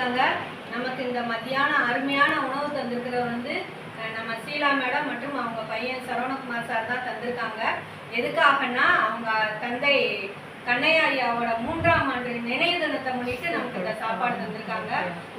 வந்திருக்காங்க. நமக்கு இந்த மத்தியான அருமையான உணவு தந்திருக்கிறவர் வந்து நம்ம சீலா மேடம் மற்றும் அவங்க பையன் சரவணகுமார் சார் தான் தந்திருக்காங்க. எதுக்காகன்னா அவங்க தந்தை கண்ணையாரியாவோட மூன்றாம் ஆண்டு நினைவு தினத்தை முன்னிட்டு நமக்கு இந்த சாப்பாடு தந்திருக்காங்க.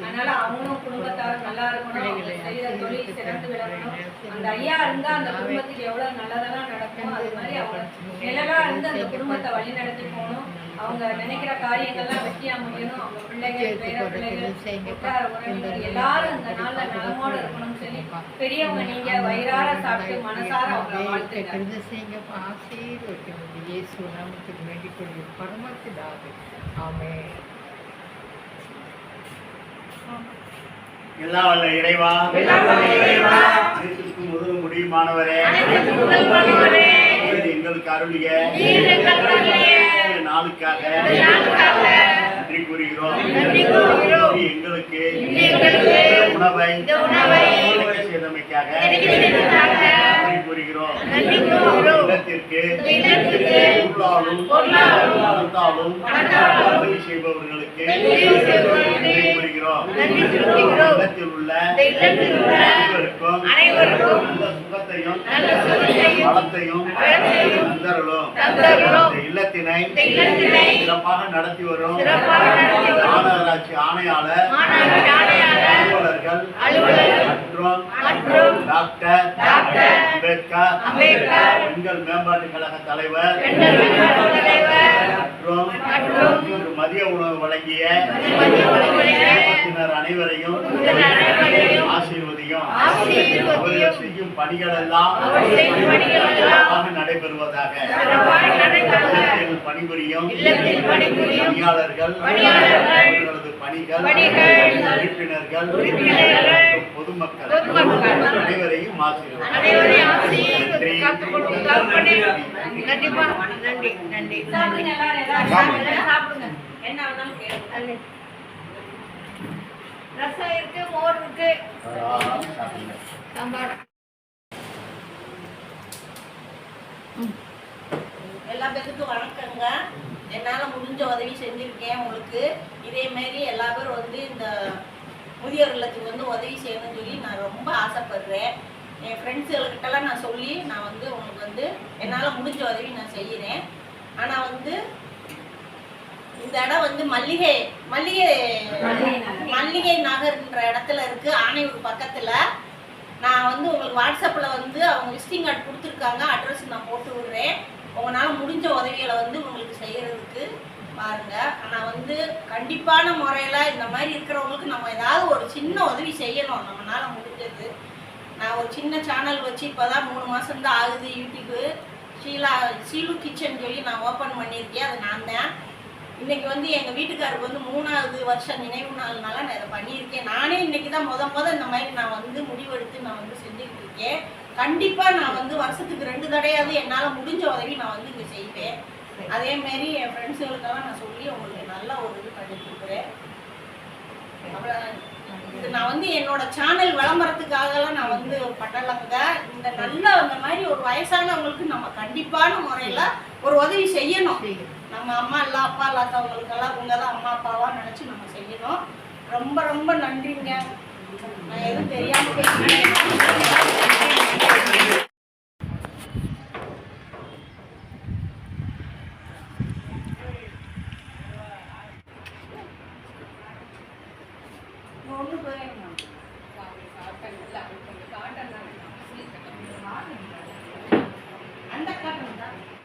அதனால அவங்களும் குடும்பத்தாரும் நல்லா இருக்கணும். தொழில் சிறந்து விளங்கணும். அந்த ஐயா இருந்தா அந்த குடும்பத்துக்கு எவ்வளவு நல்லதெல்லாம் நடக்கும் அது மாதிரி அவங்க நிழலா இருந்து அந்த குடும்பத்தை வழி நடத்தி போகணும். அவங்க நினைக்கிற காரியங்கள்லாம் வெற்றியா முடியணும் அவங்க பிள்ளைகள் பேர பிள்ளைகள் உற்றார் உறவினர் எல்லாரும் இந்த நாள்ல நலமோட இருக்கணும்னு சொல்லி பெரியவங்க நீங்க வயிறார சாப்பிட்டு மனசார செய்யுங்க ஆசீர்வதிக்கணும். இயேசு நாமத்துக்கு வேண்டிக் கொள்கிற பரமத்திடாது ஆமே எல்லாம் வல்ல இறைவா முடியுமானவரே. எங்களுக்கு அருளிய. நாளுக்காக நன்றி கூறுகிறோம். எங்களுக்கு உணவை செய்தமைக்காக கூறுகிறோம். இல்லத்திற்கு பொருளாலும் பணத்தாலும் உதவி செய்பவர்களுக்கு நன்றி கூறுகிறோம். இல்லத்தில் உள்ள அனைவருக்கும் நல்ல சுகத்தையும் வளத்தையும் தந்தருளும். இந்த இல்லத்தினை சிறப்பாக நடத்தி வரும். மாநகராட்சி ஆணையாளர் அலுவலர்கள் மற்றும் டாக்டர் அம்பேத்கர். பெண்கள் மேம்பாட்டு கழக தலைவர். மற்றும் மதிய உணவு வழங்கிய அனைவரையும் ஆசீர்வதியும். அவர்கள் செய்யும் பணிகள் எல்லாம் நடைபெறுவதாக. பணிபுரியும் பணியாளர்கள் அவர்களது பணிகள் உறுப்பினர்கள் மற்றும் பொதுமக்கள். அனைவரையும் ரசம் இருக்கு மோர் இருக்கு. சாம்பார். எல்லா பேருக்கும் வணக்கங்க. என்னால் முடிஞ்ச உதவி செஞ்சுருக்கேன் உங்களுக்கு. இதே மாதிரி எல்லா பேரும் வந்து இந்த முதியோர் இல்லத்துக்கு வந்து உதவி செய்யணும்னு சொல்லி நான் ரொம்ப ஆசைப்படுறேன். என் ஃப்ரெண்ட்ஸுகளுக்கிட்டலாம் நான் சொல்லி நான் வந்து உங்களுக்கு வந்து என்னால் முடிஞ்ச உதவி நான் செய்கிறேன் ஆனால் வந்து இந்த இடம் வந்து மல்லிகை மல்லிகை மல்லிகை நகர்ன்ற இடத்துல இருக்கு ஆணையூர் பக்கத்தில். நான் வந்து உங்களுக்கு வாட்ஸ்அப்பில் வந்து அவங்க விசிட்டிங் கார்டு கொடுத்துருக்காங்க அட்ரஸ் நான் போட்டு விடுறேன். உங்களால் முடிஞ்ச உதவிகளை வந்து உங்களுக்கு செய்யறதுக்கு பாருங்க. ஆனால் வந்து கண்டிப்பான முறையில் இந்த மாதிரி இருக்கிறவங்களுக்கு நம்ம ஏதாவது ஒரு சின்ன உதவி செய்யணும் நம்மளால முடிஞ்சது. நான் ஒரு சின்ன சேனல் வச்சு இப்போ தான் மூணு மாதம் தான் ஆகுது யூடியூப்பு ஷீலா ஷீலு கிச்சன் சொல்லி நான் ஓப்பன் பண்ணியிருக்கேன். அது நான் தான். இன்னைக்கு வந்து எங்கள் வீட்டுக்காருக்கு வந்து மூணாவது வருஷம் நினைவு நாள்னால நான் இதை பண்ணியிருக்கேன். நானே இன்னைக்கு தான் முத முத இந்த மாதிரி நான் வந்து முடிவெடுத்து நான் வந்து செஞ்சுட்டு இருக்கேன். கண்டிப்பாக நான் வந்து வருஷத்துக்கு ரெண்டு தடையாவது என்னால் முடிஞ்ச உதவி நான் வந்து இங்கே செய்வேன். அதே என் ஃப்ரெண்ட்ஸுகளுக்கெல்லாம் நான் சொல்லி உங்களுக்கு நல்ல ஒரு இது பண்ணி கொடுக்குறேன். அவ்வளோதான் இது நான் வந்து என்னோட சேனல் விளம்பரத்துக்காகலாம் நான் வந்து பண்ணலங்க இந்த நல்ல அந்த மாதிரி ஒரு வயசானவங்களுக்கு நம்ம கண்டிப்பான முறையில் ஒரு உதவி செய்யணும். நம்ம அம்மா இல்லை அப்பா இல்லாதவங்களுக்கெல்லாம் இவங்க தான் அம்மா அப்பாவா நினைச்சு நம்ம செய்யணும். ரொம்ப ரொம்ப நன்றிங்க. நான் எதுவும் தெரியாம ಕರ್ಕೊಂಡು